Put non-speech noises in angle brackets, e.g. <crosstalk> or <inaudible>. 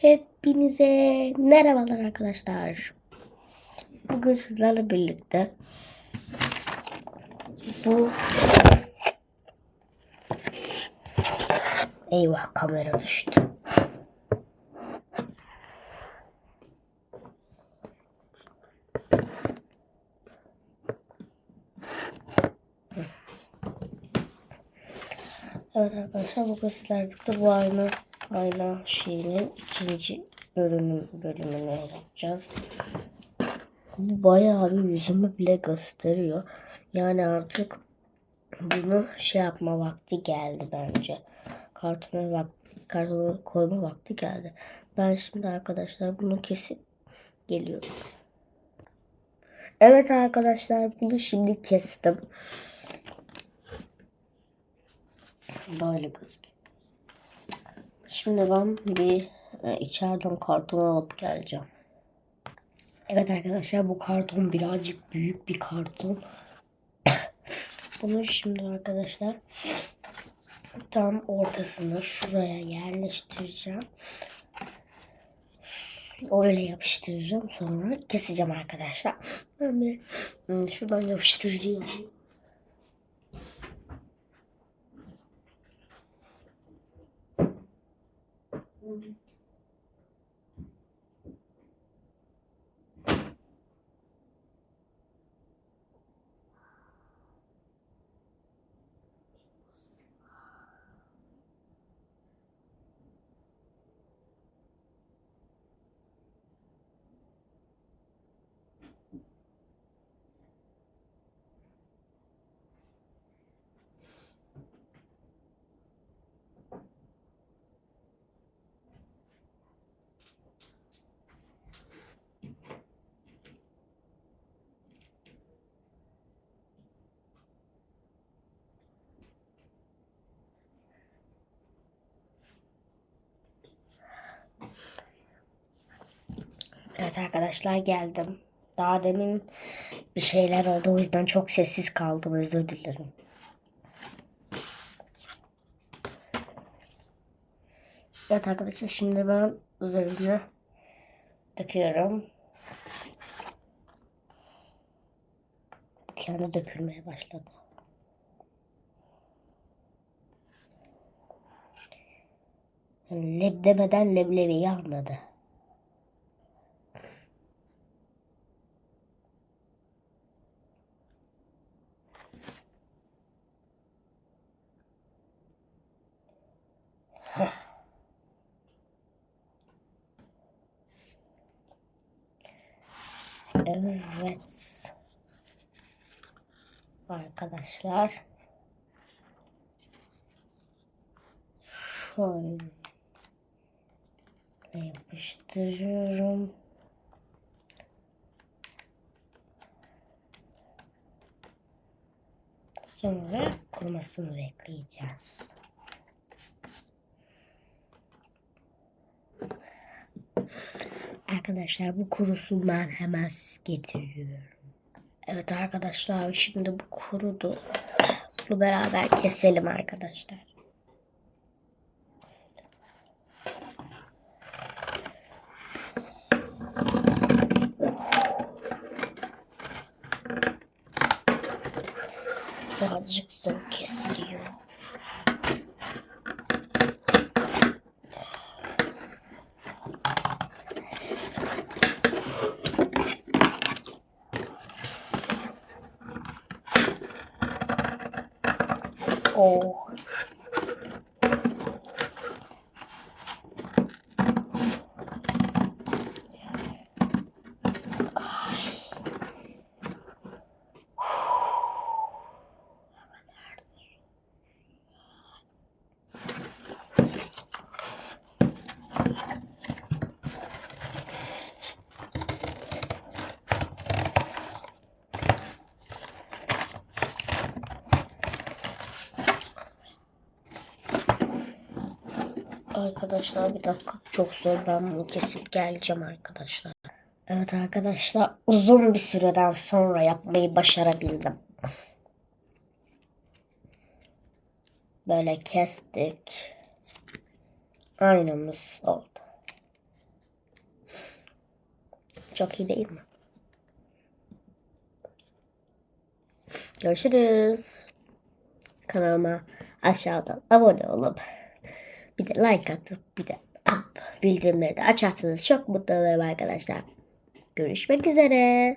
Hepinize merhabalar arkadaşlar. Bugün sizlerle birlikte bu Eyvah kamera düştü. Evet arkadaşlar bugün sizlerle birlikte bu ayna ayna şeyinin ikinci bölümü bölümünü yapacağız. Bu bayağı bir yüzümü bile gösteriyor. Yani artık bunu şey yapma vakti geldi bence. Kartona vak kartona koyma vakti geldi. Ben şimdi arkadaşlar bunu kesip geliyorum. Evet arkadaşlar bunu şimdi kestim. Böyle gözüküyor. Şimdi ben bir e, içeriden karton alıp geleceğim. Evet arkadaşlar bu karton birazcık büyük bir karton. <coughs> Bunu şimdi arkadaşlar tam ortasına şuraya yerleştireceğim. Öyle yapıştıracağım sonra keseceğim arkadaşlar. Ben bir hmm, şuradan yapıştıracağım. 嗯。Evet arkadaşlar geldim. Daha demin bir şeyler oldu o yüzden çok sessiz kaldım özür dilerim. Evet arkadaşlar şimdi ben üzerine döküyorum. Kendi dökülmeye başladı. Yani leb demeden leblebiyi anladı. Evet. Arkadaşlar. Şöyle yapıştırıyorum. Sonra kurumasını bekleyeceğiz. Arkadaşlar bu kurusu ben hemen siz getiriyorum. Evet arkadaşlar şimdi bu kurudu. Bunu beraber keselim arkadaşlar. Birazcık zor kesiliyor. 哦 Arkadaşlar bir dakika çok zor ben bunu kesip geleceğim arkadaşlar. Evet arkadaşlar uzun bir süreden sonra yapmayı başarabildim. Böyle kestik. Aynamız oldu. Çok iyi değil mi? Görüşürüz. Kanalıma aşağıdan abone olup bir de like atıp bir de bildirimleri de açarsanız çok mutlu olurum arkadaşlar. Görüşmek üzere.